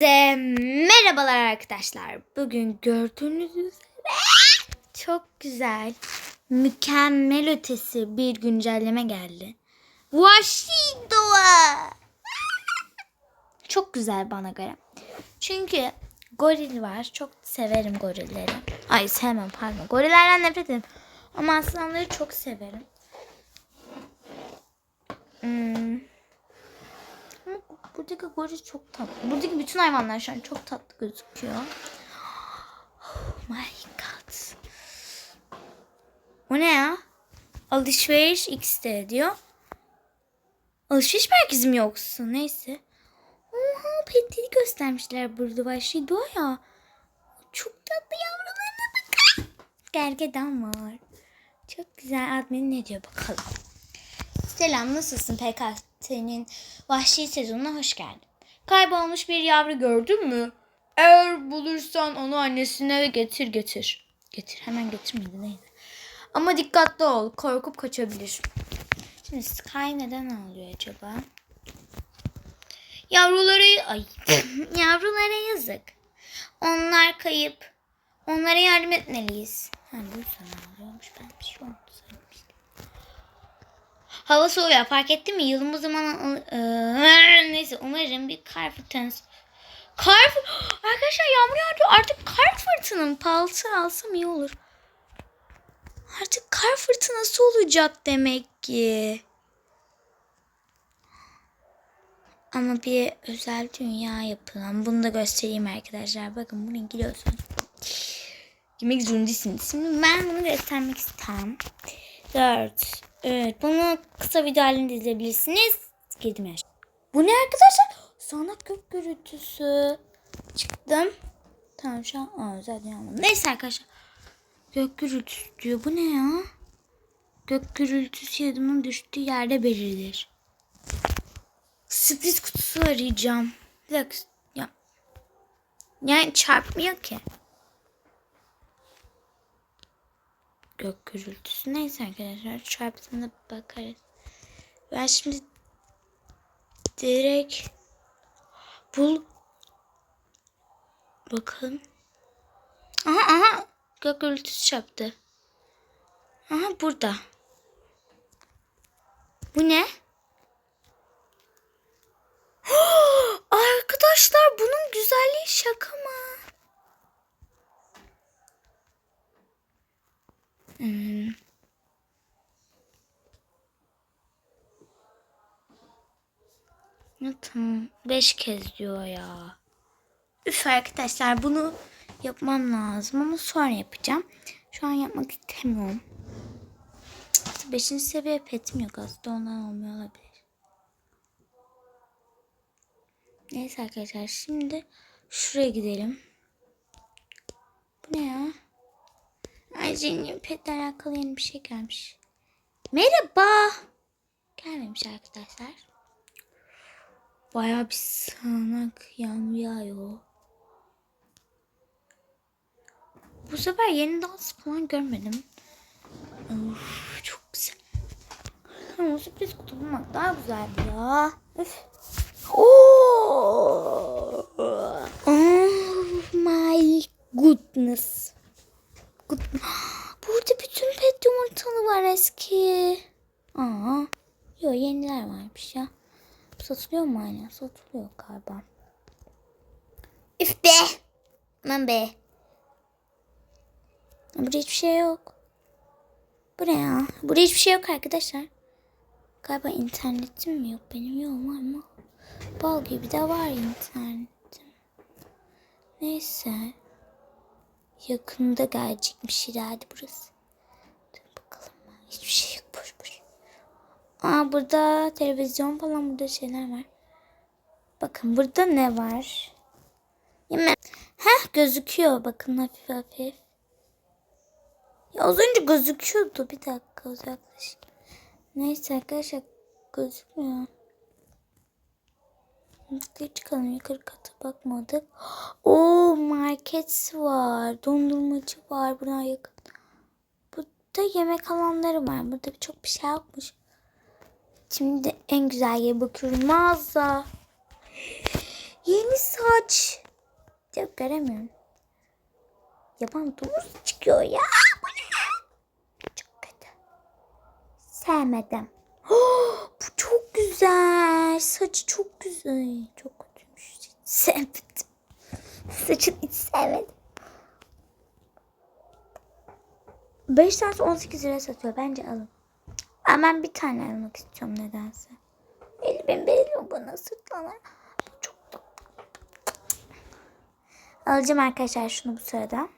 Size merhabalar arkadaşlar. Bugün gördüğünüz üzere çok güzel, mükemmel ötesi bir güncelleme geldi. Vahşi. Çok güzel bana göre. Çünkü goril var. Çok severim gorilleri. Ay sevmem pardon. Gorillerden nefret ederim. Ama aslanları çok severim. Hmm. Buradaki goril çok tatlı. Buradaki bütün hayvanlar şu an çok tatlı gözüküyor. Oh my god. Bu ne ya? Alışveriş X'te diyor. Alışveriş merkezi mi yoksa? Neyse. Oha petleri göstermişler burada. Doğa ya. Çok tatlı yavrularına bakın. Gergedan var. Çok güzel. Admin ne diyor bakalım. Selam nasılsın PKT'nin vahşi sezonuna hoş geldin. Kaybolmuş bir yavru gördün mü? Eğer bulursan onu annesine getir getir. Getir hemen getirmedi neydi. Ama dikkatli ol korkup kaçabilir. Şimdi Sky neden ağlıyor acaba? Yavruları ay yavrulara yazık. Onlar kayıp. Onlara yardım etmeliyiz. Ha bu sana ağlıyormuş ben bir şey oldu. Hava soğuyor fark ettin mi? Yılın bu zaman Eee, neyse umarım bir kar fırtınası. Kar Arkadaşlar yağmur yağıyor. Artık kar fırtınım. Paltı alsam iyi olur. Artık kar fırtınası olacak demek ki. Ama bir özel dünya yapılan. Bunu da göstereyim arkadaşlar. Bakın bunu giriyorsunuz. Girmek zorundasınız. Şimdi ben bunu göstermek isterim. 4. Evet bunu kısa video halinde izleyebilirsiniz. Girdim. Bu ne arkadaşlar? Sana gök gürültüsü. Çıktım. Tamam şu an Aa, zaten anladım. Neyse arkadaşlar. Gök gürültüsü diyor. Bu ne ya? Gök gürültüsü yadımın düştüğü yerde belirlir. Sürpriz kutusu arayacağım. Bir dakika. Ya. Yani çarpmıyor ki. Gök gürültüsü. Neyse arkadaşlar. Çarptığında bakarız. Ben şimdi direkt bul bakın. Aha aha gök gürültüsü çarptı. Aha burada. Bu ne? Arkadaşlar bunun güzelliği şaka mı? Hmm. Tamam. Beş kez diyor ya. Üf arkadaşlar bunu yapmam lazım ama sonra yapacağım. Şu an yapmak istemiyorum. Beşinci seviye petim yok aslında ondan olmuyor olabilir. Neyse arkadaşlar şimdi şuraya gidelim. Bu ne ya? Ay Zeynep petle alakalı yeni bir şey gelmiş. Merhaba. Gelmemiş arkadaşlar. Bayağı bir sağanak yağmur yağıyor. Bu sefer yeni dans falan görmedim. Of, çok güzel. Ama sürpriz kutu bulmak daha güzeldi ya. Üf. Oh. oh my goodness. Burada bütün pet yumurtalı var eski. Aa, yok yeniler varmış ya. Satılıyor mu hala? Satılıyor galiba. Üf be. Aman be. Burada hiçbir şey yok. Bu ne ya? Burada hiçbir şey yok arkadaşlar. Galiba internetim mi yok? Benim yok ama. Bal gibi de var internetim. Neyse. Yakında gelecekmiş herhalde burası. Dur bakalım. Hiçbir şey yok. Boş boş. Aa burada televizyon falan burada şeyler var. Bakın burada ne var? Yemek. Heh gözüküyor. Bakın hafif hafif. Ya az önce gözüküyordu. Bir dakika uzaklaş. Neyse arkadaşlar gözükmüyor. Yukarı çıkalım. Yukarı kata bakmadık. Oo market var. Dondurmacı var. Buna yakın. Burada yemek alanları var. Burada çok bir şey yokmuş. Şimdi en güzel yere bakıyorum. Mağaza. Yeni saç. Yok göremiyorum. Yaban domuz çıkıyor ya. Bu ne? Çok kötü. Sevmedim. Bu çok güzel. Saçı çok güzel. Çok kötüymüş. Hiç sevmedim. Saçını hiç sevmedim. 5 tanesi 18 lira satıyor. Bence alın. Ama bir tane almak istiyorum nedense. 50 bin veriyor bana sırtlana. Çok. Alacağım arkadaşlar şunu bu sırada.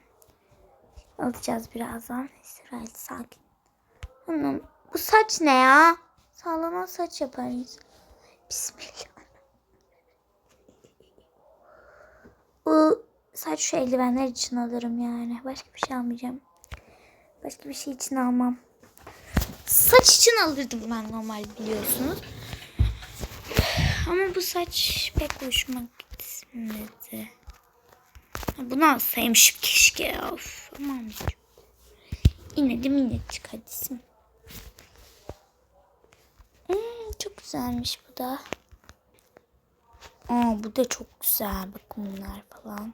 Alacağız birazdan. Sırayla sakin. Hanım bu saç ne ya? Sallanan saç yaparız. Bismillah. Bu saç şu eldivenler için alırım yani. Başka bir şey almayacağım. Başka bir şey için almam. Saç için alırdım ben normal biliyorsunuz. Ama bu saç pek hoşuma gitmedi. Bunu alsaymışım keşke. Of, ama almayacağım. Yine de minnetçik hadisim. Hmm, çok güzelmiş bu da. Aa, bu da çok güzel. Bakın bunlar falan.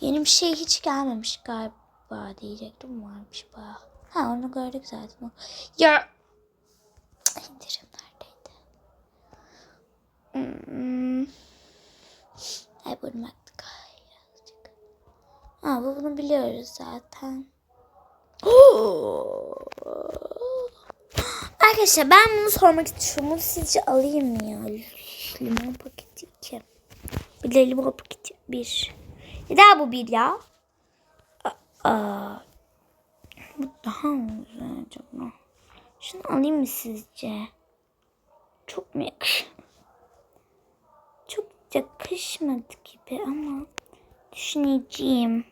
Yeni bir şey hiç gelmemiş galiba diyecektim. Varmış bayağı. Ha onu gördük zaten. Ya indirim neredeydi? Hmm. Ay burnum aktı birazcık. Ha bu bunu biliyoruz zaten. Arkadaşlar ben bunu sormak istiyorum. Bunu sizce alayım mı ya? Limon paketi 2. Bir de limon paketi 1. Ya da bu bir ya. Aa, bu daha mı güzel acaba? Şunu alayım mı sizce? Çok mu yakışıyor? Çok yakışmadı gibi ama düşüneceğim.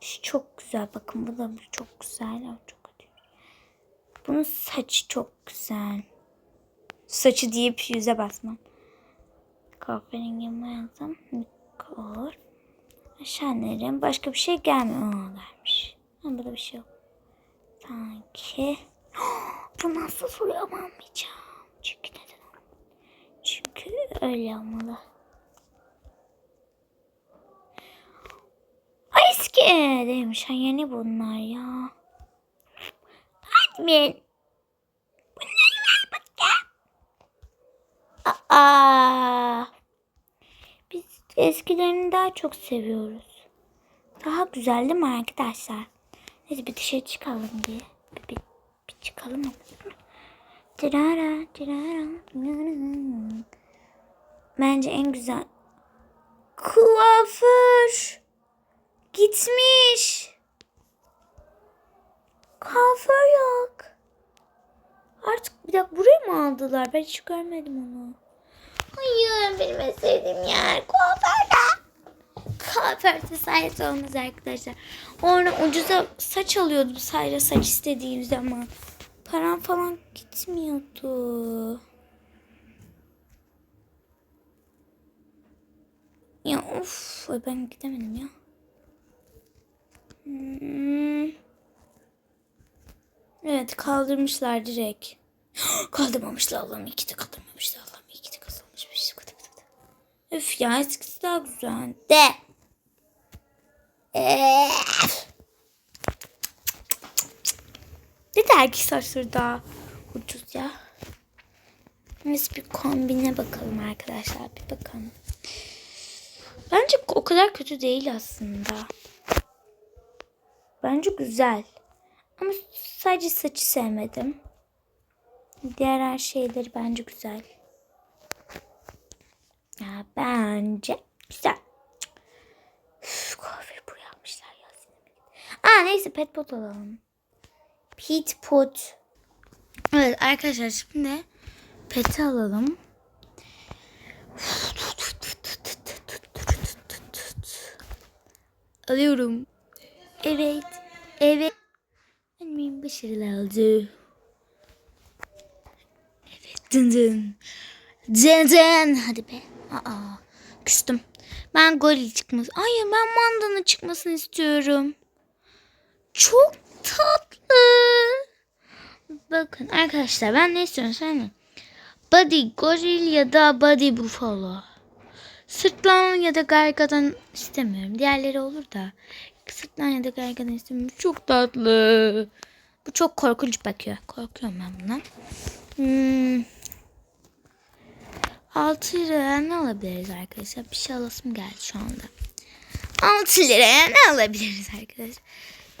Şu çok güzel. Bakın bu da çok güzel. Çok. Bunun saçı çok güzel. Saçı deyip yüze basmam. Kahverengi mayasam. Mikor. Aşağı nerelim? Başka bir şey gelmiyor. Aa, gelmiş. Ha, burada bir şey yok. Sanki. Bu nasıl soruyor ama almayacağım. Çünkü neden? Çünkü öyle olmalı. Ay eski. Ha, yeni bunlar ya. Admin. Bunları ver bakayım. Aa. Biz eskilerini daha çok seviyoruz. Daha güzel değil mi arkadaşlar? Neyse bir dışarı çıkalım diye. Bir, bir, bir çıkalım tirara, tirara. Bence en güzel. Kuaför. Gitmiş. Kuaför yok. Artık bir dakika buraya mı aldılar? Ben hiç görmedim onu. Hayır benim en sevdiğim yer kuaförde. Kuaförde sayesi olmaz arkadaşlar. Orada ucuza saç alıyordum sadece saç istediğim zaman. Param falan gitmiyordu. Ya of ben gidemedim ya. Hmm. Evet kaldırmışlar direkt. Kaldırmamışlar Allah'ım iyi ki de kaldırmamışlar Allah'ım iyi ki de kaldırmamışlar. Üf ya eskisi daha güzel. De. Eee. Ne de erkek saçları daha ucuz ya. Biz bir kombine bakalım arkadaşlar. Bir bakalım. Bence o kadar kötü değil aslında. Bence güzel. Ama sadece saçı sevmedim. Diğer her şeyleri bence güzel. Ya bence güzel. Üf, kahve bu yapmışlar ya. Aa neyse pet pot alalım. Pet pot. Evet arkadaşlar şimdi peti alalım. Alıyorum. Evet. Evet. Annemin başarılı oldu. Evet. Dın dın. Dın dın. Hadi be. Aa. Küstüm. Ben goril çıkması. Hayır ben mandana çıkmasını istiyorum. Çok tatlı. Bakın arkadaşlar ben ne istiyorum söyleyeyim. Body goril ya da body buffalo. Sırtlan ya da gargadan istemiyorum. Diğerleri olur da. Sırtlan ya da gargadan istemiyorum. Çok tatlı. Bu çok korkunç bakıyor. Korkuyorum ben bundan. Hmm. 6 liraya ne alabiliriz arkadaşlar? Bir şey alasım geldi şu anda. 6 liraya ne alabiliriz arkadaşlar?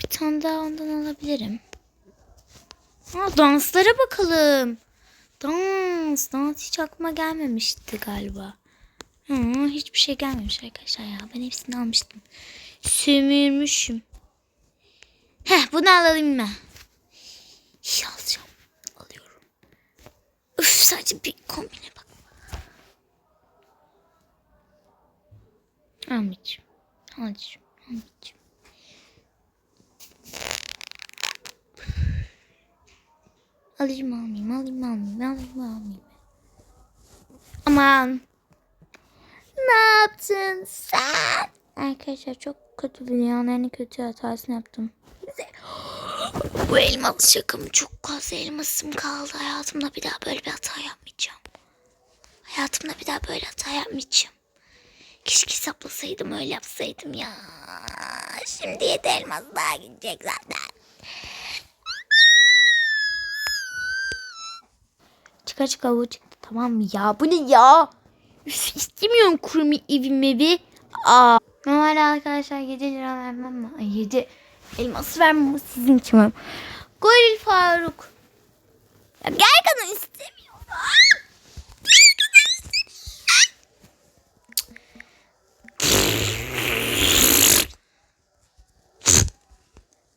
Bir tane daha ondan alabilirim. Ha, danslara bakalım. Dans. Dans hiç aklıma gelmemişti galiba. Hı, hiçbir şey gelmemiş arkadaşlar ya. Ben hepsini almıştım. Sömürmüşüm. Heh bunu alalım mı? İyi alacağım. Alıyorum. Üf sadece bir kombine bak. Almayacağım. Almayacağım. Almayacağım. Alayım almayayım, alayım almayayım, alayım almayayım. Aman. Ne yaptın sen? Arkadaşlar çok kötü dünyanın en kötü hatasını yaptım. Bu elmalı şakamı çok fazla elmasım kaldı. Hayatımda bir daha böyle bir hata yapmayacağım. Hayatımda bir daha böyle hata yapmayacağım. Keşke hesaplasaydım öyle yapsaydım ya. Şimdi yedi elmas daha gidecek zaten. Çıkar çıkar bu çıktı tamam ya? Bu ne ya? Üf, istemiyorum kurum evim evi. Aa. Normalde arkadaşlar 7 lira vermem mi? Ay 7 elması vermem bu sizin için var. Goril Faruk. Ya gel kadın istemiyorum. Gel kadın istemiyorum.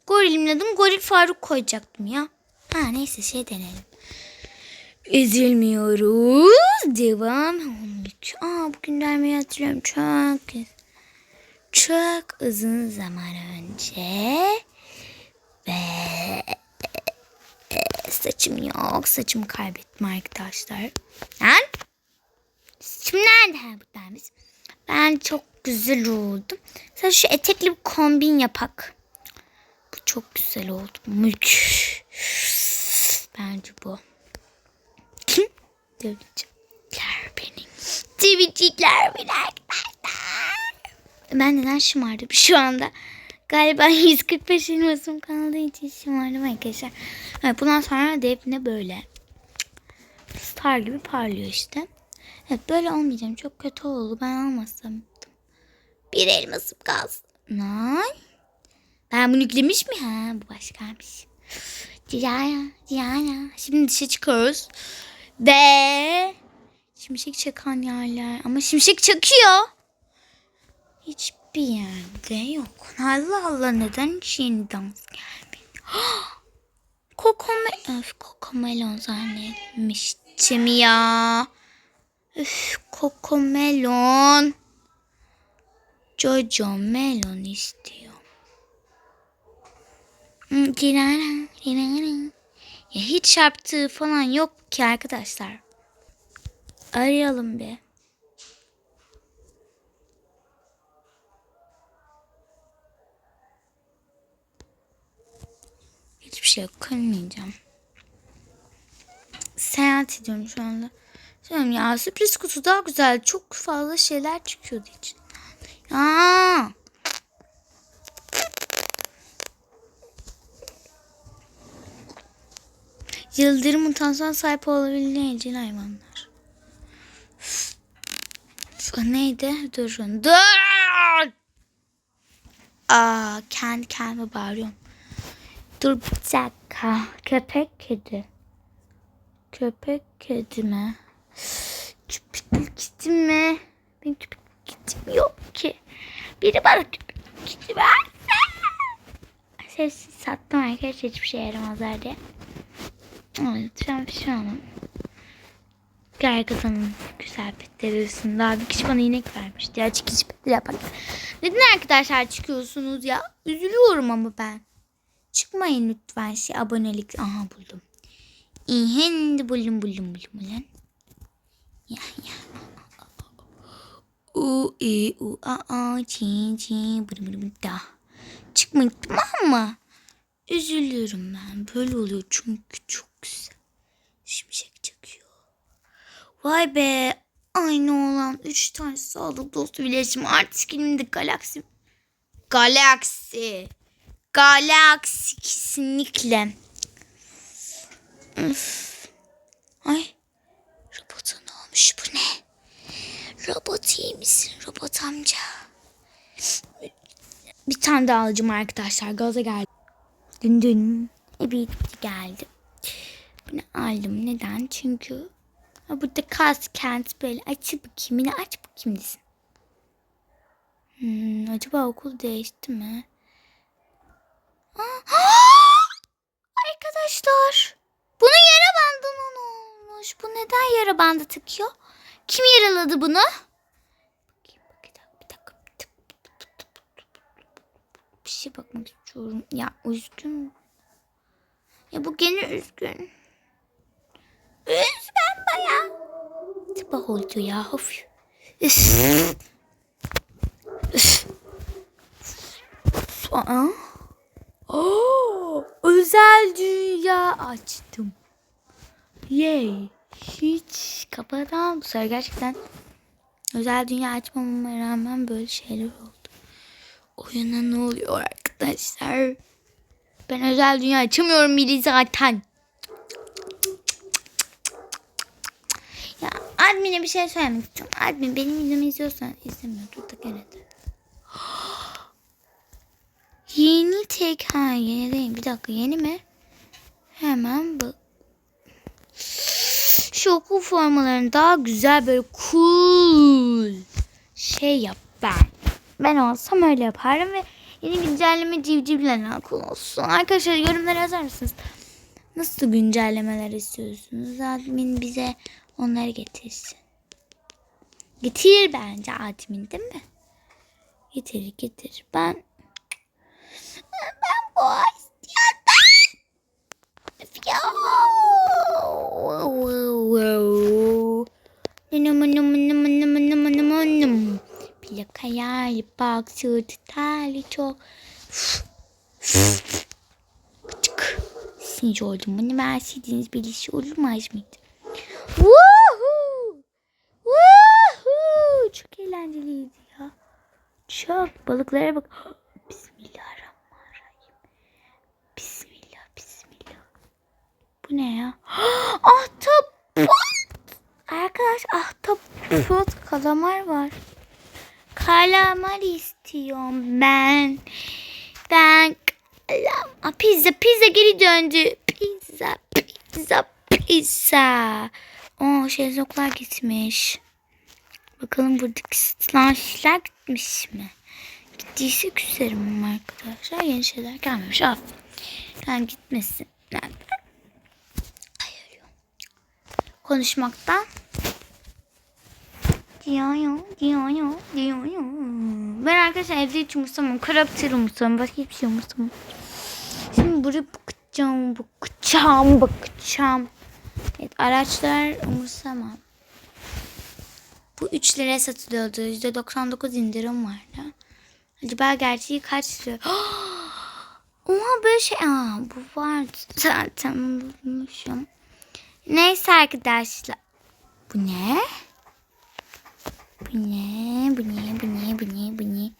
Gorilim dedim. Goril Faruk koyacaktım ya. Ha neyse şey denelim. Ezilmiyoruz. Devam. 13. Aa bugün dermeyi hatırlıyorum. Çok çok uzun zaman önce ve saçım yok. Saçımı kaybettim arkadaşlar. Lan saçım nerede? Buradaymış. Ben çok güzel oldum. Sen şu etekli bir kombin yapak. Bu çok güzel oldu. Mülk. Bence bu. Kim? Döveceğimler beni. Twitch'ler beni arkadaşlar. Ben neden şımardım şu anda? Galiba 145 elmasım kaldığı için şımardım arkadaşlar. Evet, bundan sonra hep ne böyle. Star gibi parlıyor işte. Evet böyle olmayacağım. Çok kötü oldu. Ben almasam. Bir elmasım kalsın. Nay. Ben bunu yüklemiş mi? Ha bu başkaymış. Diana, Diana. Şimdi dışarı çıkıyoruz. Ve şimşek çakan yerler. Ama şimşek çakıyor. Hiçbir yerde yok. Allah Allah neden hiç dans gelmedi? Kokome... Öf kokomelon zannetmiştim ya. Üf kokomelon. Jojo melon istiyor. Ya hiç çarptığı falan yok ki arkadaşlar. Arayalım bir. Hiçbir şey yok. Kırmayacağım. Seyahat ediyorum şu anda. Diyorum ya sürpriz kutu daha güzel. Çok fazla şeyler çıkıyordu için. Ya. Yıldırım mutasyona sahip olabilen evcil hayvanlar. F- Neydi? Durun. Dur! Aa, kendi kendime bağırıyorum. Dur bir dakika. Köpek kedi. Köpek kedi mi? Köpek kedi mi? Benim köpek kedim yok ki. Biri bana köpek kedi verse. Sessiz sattım arkadaşlar hiçbir şey yaramazlar diye. Ben şu an Gergedan'ın güzel petleri daha bir kişi bana inek vermişti ya çıkış petleri yapak. Neden arkadaşlar çıkıyorsunuz ya? Üzülüyorum ama ben. Çıkmayın lütfen şey abonelik. Aha buldum. İhen buldum buldum buldum ulan. Ya ya. U i u a a çi çi bır bır bır da. Çıkmayın tamam mı? Üzülüyorum ben. Böyle oluyor çünkü çok güzel. Şimşek çakıyor. Vay be. aynı olan üç tane sağlık dostu birleşimi artık elimde galaksi. Galaksi. Galaksi kesinlikle. Üf. Ay. Robota ne olmuş bu ne? Robot iyi misin robot amca? Bir tane daha alacağım arkadaşlar. Gaza geldi. Dün dün. Evet geldi. Bunu aldım. Neden? Çünkü burada kas kent böyle aç bakayım. Yine aç bakayım desin. Hmm, acaba okul değişti mi? Arkadaşlar. Bunun yara bandına olmuş? Bu neden yara bandı takıyor? Kim yaraladı bunu? Bir şey bakmak istiyorum. Ya üzgün. Ya bu gene üzgün. Üzgün baya. Sabah oldu ya. Of. Üf. Üf. Aa. Oo, özel dünya açtım. Yay. Hiç kapadan bu sefer gerçekten özel dünya açmamama rağmen böyle şeyler oldu. Oyuna ne oluyor arkadaşlar? Ben özel dünya açamıyorum biri zaten. Ya admin'e bir şey söylemek istiyorum. Admin benim videomu izliyorsan izlemiyordur da gene de. Yeni tek ha yeni değil. Bir dakika yeni mi? Hemen bak. Şu okul formalarını daha güzel böyle cool şey yap ben. Ben olsam öyle yaparım ve yeni güncelleme civcivle alakalı olsun. Arkadaşlar yorumlara yazar mısınız? Nasıl güncellemeler istiyorsunuz? Admin bize onları getirsin. Getir bence admin değil mi? Getir getir. Ben nım nım nım nım. Plakaya bak süt tali çok. Küçük. Sinir oldum. Bunu verseydiniz bir şey olmaz mıydı? Woohoo! Woohoo! Çok eğlenceliydi ya. Çok. Balıklara bak. Bismillahirrahmanirrahim. Bismillah, bismillah. Bu ne ya? Ahtapot! Arkadaş ahtapot kalamar var. Kalamar istiyorum ben. Ben kalam. Aa, pizza, pizza geri döndü. Pizza, pizza, pizza. Oo şezlonglar gitmiş. Bakalım buradaki slanşlar gitmiş mi? Gittiyse küserim arkadaşlar. Yeni şeyler gelmemiş. Aferin. Yani gitmesin. Nereden? Ay ölüyorum. Konuşmaktan. Ben arkadaşlar evde hiç umursamam. Karakter umursamam. Başka hiçbir şey umursamam. Şimdi buraya bakacağım, bakacağım, bakacağım. Evet araçlar umursamam. Bu 3 liraya satılıyordu. %99 indirim vardı. Acaba gerçeği kaç lira? Oha böyle şey. Aa, bu vardı zaten bulmuşum. Neyse arkadaşlar. Bu ne? Bu ne? Bu ne? Bu ne? Bu ne? Bu ne?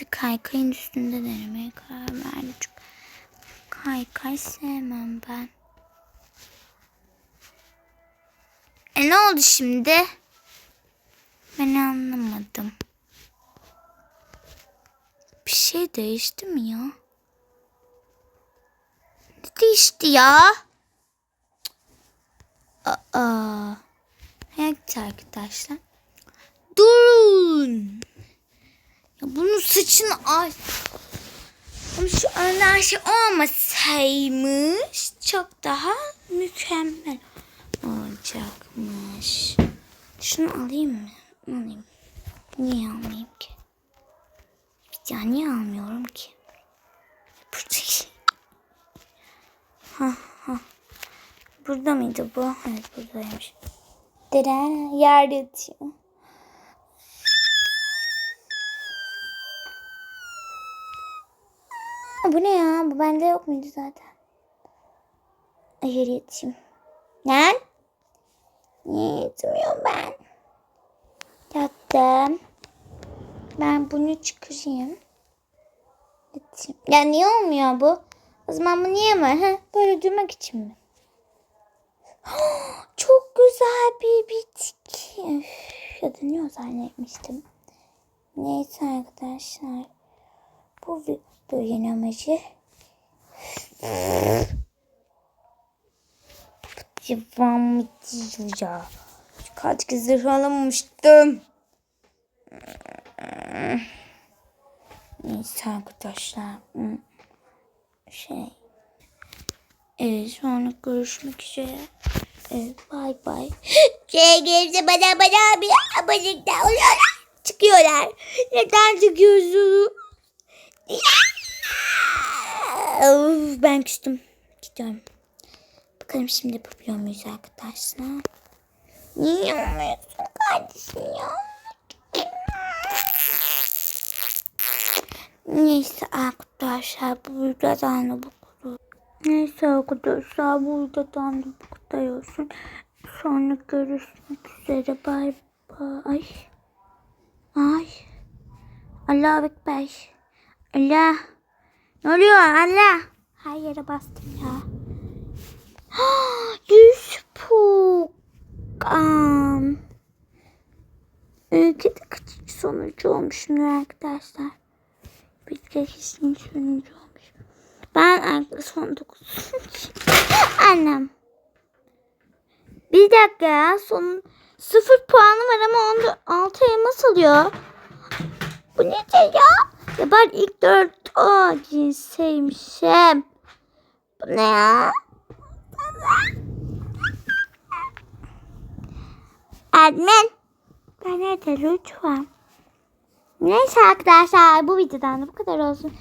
Da kaykayın üstünde denemeye karar verdim. Çünkü kaykay sevmem ben. E ne oldu şimdi? Ben anlamadım. Bir şey değişti mi ya? Ne değişti ya? Aa. Evet arkadaşlar. Durun. Ya bunun saçını ay. Ama şu önden şey olmasaymış çok daha mükemmel olacakmış. Şunu alayım mı? Alayım. Niye almayayım ki? Ya niye almıyorum ki? Buradaki. Ha ha. Burada mıydı bu? Evet buradaymış. Dere yerde yatıyor. Bu ne ya? Bu bende yok muydu zaten? Yere yatayım. Lan? Niye yatmıyorum ben? de ben bunu çıkarayım. Atayım. Ya niye olmuyor bu? O zaman bu niye var? Ha? Böyle durmak için mi? Çok güzel bir bitki. Üf, ya da niye zannetmiştim. Neyse arkadaşlar. Bu videonun amacı Devam ediyor. Kaç kez alamamıştım. Neyse arkadaşlar. Şey. Evet sonra görüşmek üzere. Evet bay bay. Şey gelirse bana bana bir abonekte oluyorlar. Çıkıyorlar. Neden çıkıyorsun? Of, ben küstüm. Gidiyorum. Bakalım şimdi yapabiliyor muyuz arkadaşlar? Niye olmuyorsun kardeşim ya? Neyse arkadaşlar buradan da kadar. Neyse arkadaşlar buradan da bu kadar olsun. Sonra görüşmek üzere. Bay bay. Ay. Allah Ekber. Allah. Ne oluyor Allah? Her yere bastım ya. Yüz puan. Ülkede kaçıncı sonucu olmuşum arkadaşlar. Kişinin sonucu olmuş. Ben son dokuz. Annem. Bir dakika ya. Son sıfır puanı var ama onda altı elmas alıyor. Bu nedir ya? Ya ben ilk dört o cinseymişim. Bu ne ya? Admin. Ben nerede lütfen? Neyse arkadaşlar bu videodan da bu kadar olsun.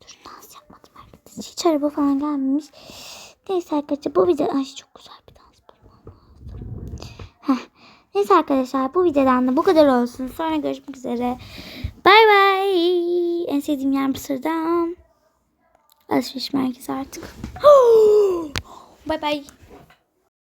Dur dans yapmadım arkadaşlar. Hiç araba falan gelmemiş. Neyse arkadaşlar bu video ay çok güzel bir dans bulmam. Neyse arkadaşlar bu videodan da bu kadar olsun. Sonra görüşmek üzere. Bay bay. En sevdiğim yer Mısır'dan. Alışveriş merkezi artık. bay bay.